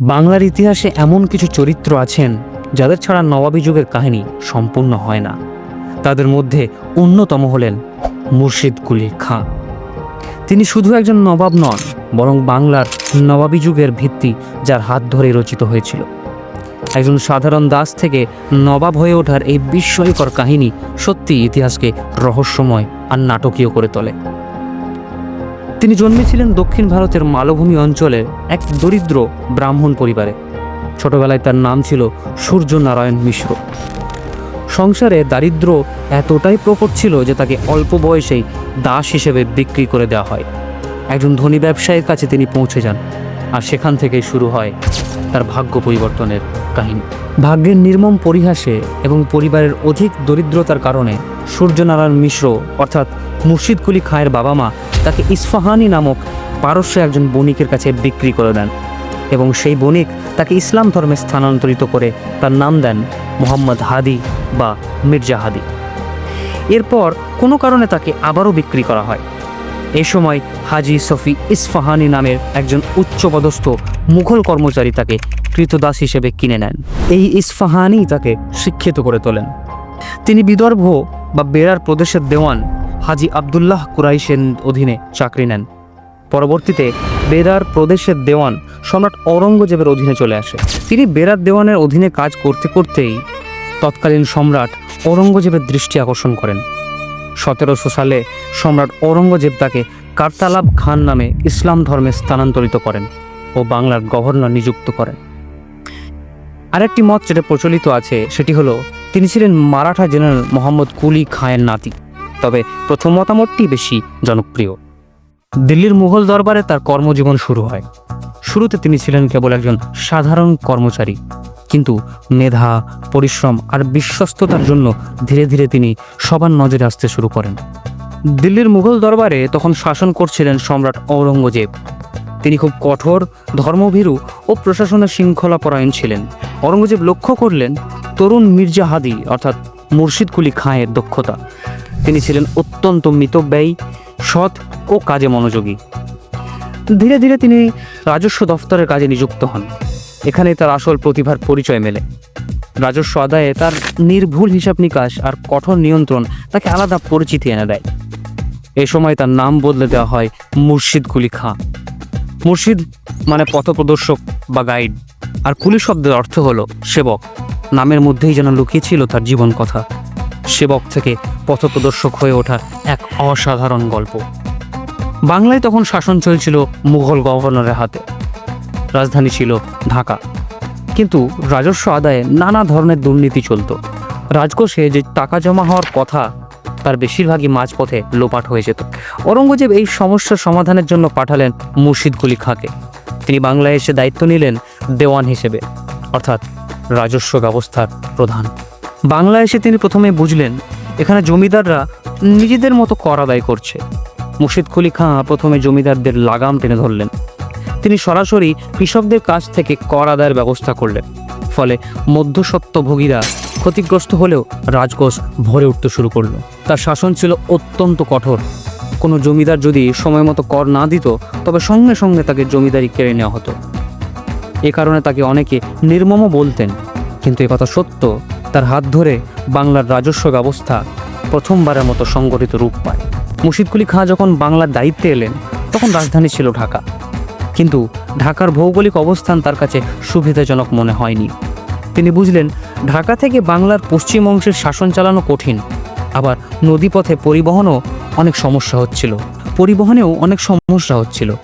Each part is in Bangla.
বাংলার ইতিহাসে এমন কিছু চরিত্র আছেন যাদের ছাড়া নবাবী যুগের কাহিনী সম্পূর্ণ হয় না। তাদের মধ্যে অন্যতম হলেন মুর্শিদ কুলি খাঁ। তিনি শুধু একজন নবাব নন, বরং বাংলার নবাবী যুগের ভিত্তি যার হাত ধরে রচিত হয়েছিল। একজন সাধারণ দাস থেকে নবাব হয়ে ওঠার এই বিস্ময়কর কাহিনী সত্যি ইতিহাসকে রহস্যময় আর নাটকীয় করে তোলে। তিনি জন্মেছিলেন দক্ষিণ ভারতের মালভূমি অঞ্চলের এক দরিদ্র ব্রাহ্মণ পরিবারে। ছোটবেলায় তার নাম ছিল সূর্য নারায়ণ মিশ্র। সংসারে দারিদ্র এতটাই প্রকট ছিল যে তাকে অল্প বয়সেই দাস হিসেবে বিক্রি করে দেওয়া হয়। একজন ধনী ব্যবসায়ীর কাছে তিনি পৌঁছে যান আর সেখান থেকেই শুরু হয় তার ভাগ্য পরিবর্তনের কাহিনী। ভাগ্যের নির্মম পরিহাসে এবং পরিবারের অধিক দরিদ্রতার কারণে সূর্যনারায়ণ মিশ্র অর্থাৎ মুর্শিদ কুলি খায়ের বাবা মা তাকে ইস্ফাহানি নামক পারস্য একজন বণিকের কাছে বিক্রি করে দেন এবং সেই বণিক তাকে ইসলাম ধর্মে স্থানান্তরিত করে তার নাম দেন মোহাম্মদ হাদি বা মির্জা হাদি। এরপর কোনো কারণে তাকে আবারও বিক্রি করা হয়। এ সময় হাজি সফি ইস্ফাহানি নামের একজন উচ্চপদস্থ মুঘল কর্মচারী তাকে কৃতদাস হিসেবে কিনে নেন। এই ইস্ফাহানি তাকে শিক্ষিত করে তোলেন। তিনি বিদর্ভ বা বেড়ার প্রদেশের দেওয়ান হাজি আবদুল্লাহ কুরাইশের অধীনে চাকরি নেন। পরবর্তীতে বেরার প্রদেশের দেওয়ান সম্রাট ঔরঙ্গজেবের অধীনে চলে আসে। তিনি বেরার দেওয়ানের অধীনে কাজ করতে করতেই তৎকালীন সম্রাট ঔরঙ্গজেবের দৃষ্টি আকর্ষণ করেন। সতেরোশো সালে সম্রাট ঔরঙ্গজেব তাকে কার্তালাব খান নামে ইসলাম ধর্মে স্থানান্তরিত করেন ও বাংলার গভর্নর নিযুক্ত করেন। আরেকটি মত যেটা প্রচলিত আছে সেটি হলো, তিনি ছিলেন মারাঠা জেনারেল মোহাম্মদ কুলি খাঁয়ের নাতি। তবে প্রথম মতামতটি বেশি জনপ্রিয়। দিল্লির মুঘল দরবারে তার কর্মজীবন শুরু হয়। শুরুতে তিনি ছিলেন কেবল একজন সাধারণ কর্মচারী। কিন্তু মেধা, পরিশ্রম আর বিশ্বস্ততার জন্য ধীরে ধীরে তিনি সবার নজরে আসতে শুরু করেন। দিল্লির মুঘল দরবারে তখন শাসন করছিলেন সম্রাট ঔরঙ্গজেব। তিনি খুব কঠোর, ধর্মভীরু ও প্রশাসনের শৃঙ্খলাপরায়ণ ছিলেন। ঔরঙ্গজেব লক্ষ্য করলেন তরুণ মির্জা হাদি, অর্থাৎ মুর্শিদ কুলি খাঁয়ের দক্ষতা। তিনি ছিলেন অত্যন্ত মিতব্যয়ী, সৎ ও কাজে মনোযোগী। ধীরে ধীরে তিনি রাজস্ব দফতরের কাজে নিযুক্ত হন। এখানে তার আসল প্রতিভার পরিচয় মেলে। রাজস্ব আদায়ে তার নির্ভুল হিসাব নিকাশ আর কঠোর নিয়ন্ত্রণ তাকে আলাদা পরিচিতি এনে দেয়। এ সময় তার নাম বদলে দেওয়া হয় মুর্শিদ কুলি খাঁ। মুর্শিদ মানে পথপ্রদর্শক বা গাইড, আর কুলি শব্দের অর্থ হলো সেবক। নামের মধ্যেই যেন লুকিয়ে ছিল তার জীবন কথা। সেবক থেকে পথপ্রদর্শক হয়ে ওঠা এক অসাধারণ গল্প। বাংলায় তখন শাসন চলছিল মুঘল গভর্নরের হাতে। রাজধানী ছিল ঢাকা। কিন্তু রাজস্ব আদায়ে নানা ধরনের দুর্নীতি চলত। রাজকোষে যে টাকা জমা হওয়ার কথা, তার বেশিরভাগই মাঝপথে লোপাট হয়ে যেত। ঔরঙ্গজেব এই সমস্যার সমাধানের জন্য পাঠালেন মুর্শিদ কুলি খাঁকে। তিনি বাংলায় এসে দায়িত্ব নিলেন দেওয়ান হিসেবে, অর্থাৎ রাজস্ব ব্যবস্থার প্রধান। বাংলায় এসে তিনি প্রথমে বুঝলেন, এখানে জমিদাররা নিজেদের মতো কর আদায় করছে। মুর্শিদ কুলি খাঁ প্রথমে জমিদারদের লাগাম টেনে ধরলেন। তিনি সরাসরি কৃষকদের কাছ থেকে কর আদায়ের ব্যবস্থা করলেন। ফলে মধ্যস্বত্বভোগীরা ক্ষতিগ্রস্ত হলেও রাজকোষ ভরে উঠতে শুরু করল। তার শাসন ছিল অত্যন্ত কঠোর। কোনো জমিদার যদি সময় মতো কর না দিত, তবে সঙ্গে সঙ্গে তাকে জমিদারি কেড়ে নেওয়া হতো। এ কারণে তাকে অনেকে নির্মমও বলতেন, কিন্তু কথা সত্য। তার হাত ধরে বাংলার রাজস্ব ব্যবস্থা প্রথমবারের মতো সংগঠিত রূপ পায়। মুর্শিদকুলি খাঁ যখন বাংলার দায়িত্বে এলেন, তখন রাজধানী ছিল ঢাকা। কিন্তু ঢাকার ভৌগোলিক অবস্থান তার কাছে সুবিধাজনক মনে হয়নি। তিনি বুঝলেন, ঢাকা থেকে বাংলার পশ্চিম অংশের শাসন চালানো কঠিন। আবার নদীপথে পরিবহনও অনেক সমস্যা হচ্ছিল। পরিবহনেও অনেক সমস্যা হচ্ছিল।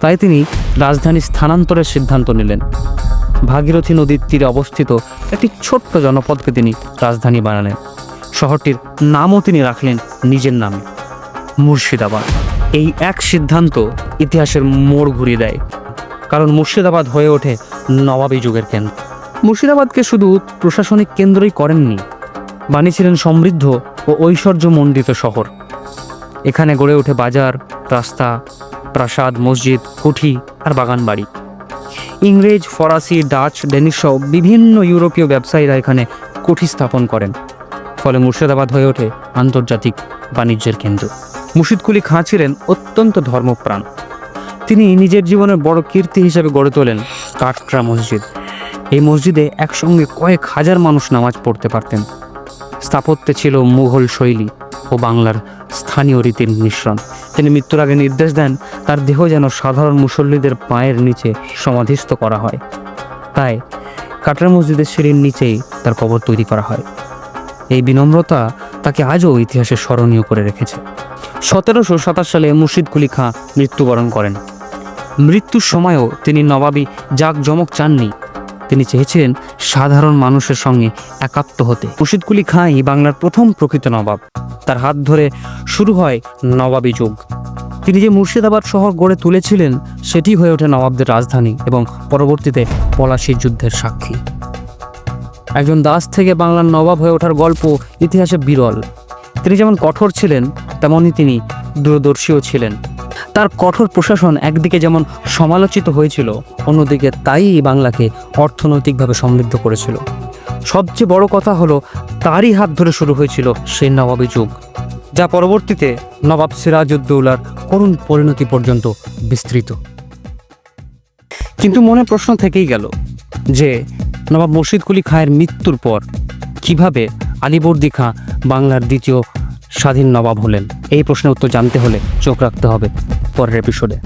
তাই তিনি রাজধানী স্থানান্তরের সিদ্ধান্ত নিলেন। ভাগীরথী নদীর তীরে অবস্থিত একটি ছোট্ট জনপদকে তিনি রাজধানী বানালেন। শহরটির নামও তিনি রাখলেন নিজের নামে, মুর্শিদাবাদ। এই এক সিদ্ধান্ত ইতিহাসের মোড় ঘুরিয়ে দেয়, কারণ মুর্শিদাবাদ হয়ে ওঠে নবাবী যুগের কেন্দ্র। মুর্শিদাবাদকে শুধু প্রশাসনিক কেন্দ্রই করেননি, বানিয়েছিলেন সমৃদ্ধ ও ঐশ্বর্যমণ্ডিত শহর। এখানে গড়ে ওঠে বাজার, রাস্তা, প্রাসাদ, মসজিদ, কুঠি আর বাগান বাড়ি ইংরেজ, ফরাসি, ডাচ ডেনিশ সহ বিভিন্ন ইউরোপীয় ব্যবসায়ীরা এখানে কুঠি স্থাপন করেন। ফলে মুর্শিদাবাদ হয়ে ওঠে আন্তর্জাতিক বাণিজ্যের কেন্দ্র। মুর্শিদ কুলি খাঁ ছিলেন অত্যন্ত ধর্মপ্রাণ। তিনি নিজের জীবনের বড় কীর্তি হিসেবে গড়ে তোলেন কাটরা মসজিদ। এই মসজিদে একসঙ্গে কয়েক হাজার মানুষ নামাজ পড়তে পারতেন। স্থাপত্যে ছিল মুঘল শৈলী। ও বাংলার স্থানীয় রীতির মিশ্রণ। তিনি মৃত্যুর আগে নির্দেশ দেন, তার দেহ যেন সাধারণ মুসল্লিদের পায়ের নিচে সমাধিস্থ করা হয়। তাই কাটরা মসজিদের সিঁড়ির নিচেই তার কবর তৈরি করা হয়। এই বিনম্রতা তাকে আজও ইতিহাসে স্মরণীয় করে রেখেছে। সতেরোশো সাতাশ সালে মুর্শিদ কুলি খাঁ মৃত্যুবরণ করেন। মৃত্যুর সময়ও তিনি নবাবী জাঁকজমক চাননি। তিনি চেয়েছিলেন সাধারণ মানুষের সঙ্গে একাত্ম হতে। মুর্শিদ কুলি খাঁই বাংলার প্রথম প্রকৃত নবাব। তার হাত ধরে শুরু হয় নবাবী যুগ। তিনি যে মুর্শিদাবাদ শহর গড়ে তুলেছিলেন, সেটি হয়ে ওঠে নবাবদের রাজধানী এবং পরবর্তীতে পলাশির যুদ্ধের সাক্ষী। একজন দাস থেকে বাংলার নবাব হয়ে ওঠার গল্প ইতিহাসে বিরল। তিনি যেমন কঠোর ছিলেন তেমনই তিনি দূরদর্শীও ছিলেন। তার কঠোর প্রশাসন একদিকে যেমন সমালোচিত হয়েছিল, অন্যদিকে তাই এই বাংলাকে অর্থনৈতিকভাবে সমৃদ্ধ করেছিল। সবচেয়ে বড় কথা হলো, তারই হাত ধরে শুরু হয়েছিল সেই নবাবী যুগ, যা পরবর্তীতে নবাব সিরাজউদ্দৌলার করুণ পরিণতি পর্যন্ত বিস্তৃত। কিন্তু মনে প্রশ্ন থেকেই গেল যে, নবাব মুর্শিদ কুলি খাঁয়ের মৃত্যুর পর কীভাবে আলিবর্দি খাঁ বাংলার দ্বিতীয় স্বাধীন নবাব হলেন? এই প্রশ্নের উত্তর জানতে হলে চোখ রাখতে হবে। পরের এপিসোডে